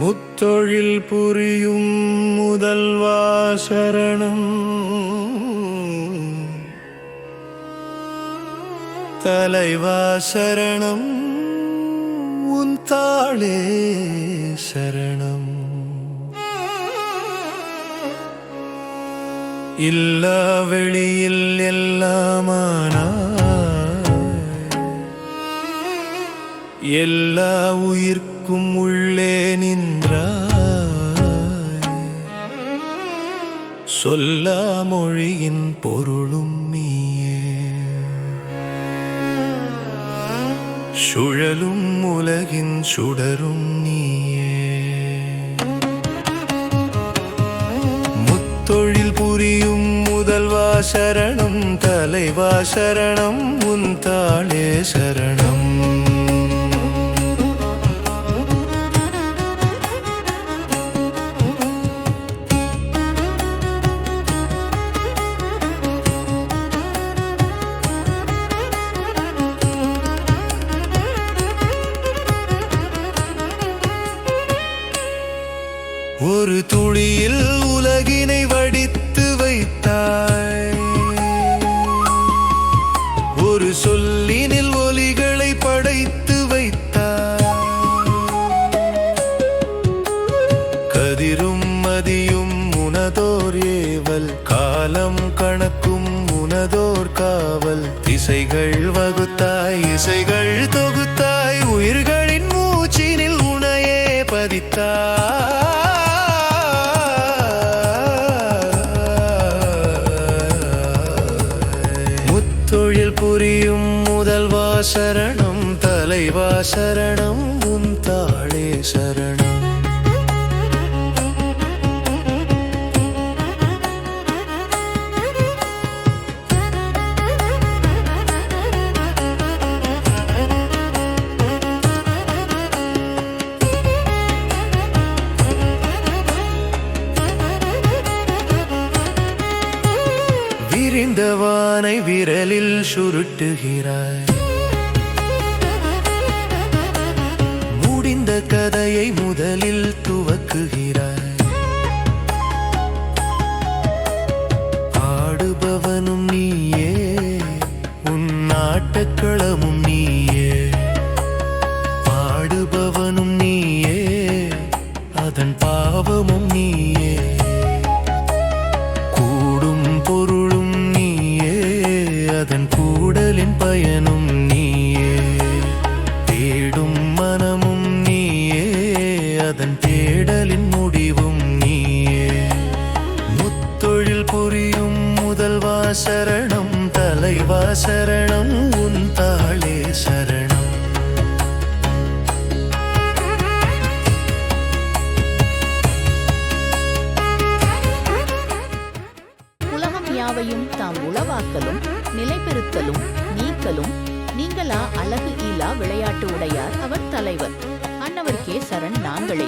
முத்தொழில் புரியும் முதல்வா சரணம். தலைவா சரணம் உன் தாளே சரணம். இல்லா வெளியில் எல்லாமானாய் எல்லா உயிர்க்கும் உள்ளே நின்றாய். சொல்லா மொழியின் பொருளும் நீயே. சுழலும் உலகின் சுடரும் நீயே. முத்தொழில் புரியும் முதல்வா சரணம் தலைவா சரணம் உன் தாளே சரணம். ஒரு துளியில் உலகினை வடித்து வைத்தாய். ஒரு சொல்லினில் ஒலிகளை படைத்து வைத்தாய். கதிரும் மதியும் உனதோர் ஏவல் காலம் கணக்கும் உனதோர் காவல். திசைகள் வகுத்தாய் இசைகள் தொகுத்தாய் உயிர்களின் மூச்சினில் உனையே பதித்தாய். புரியும் முதல்வா சரணம் தலைவா சரணம் உன் தாழே சரணம். விரிந்தவா விரிந்தவானை விரலில் சுருட்டுகிறாய். முடிந்த கதையை முதலில் துவக்குகிறாய். ஆடுபவனும் நீயே உன் ஆட்டக்களமும் நீயே. பாடுபவனும் நீயே அதன் பாவமும் நீயே. அதன் கூடலின் பயனும் நீயே. தேடும் மனமும் நீயே. அதன் தேடலின் முடிவும் நீயே. முத்தொழில் புரியும் முதல்வா சரணம் தலைவா சரணம் உன் தாளே சரணம். யாவையும் தாம் உளவாக்கலும் நிலைபெறுத்தலும் நீக்கலும் நீங்களா அழகு ஈலா விளையாட்டு உடையார். அவர் தலைவர். அன்னவர்க்கே சரண் நாங்களே.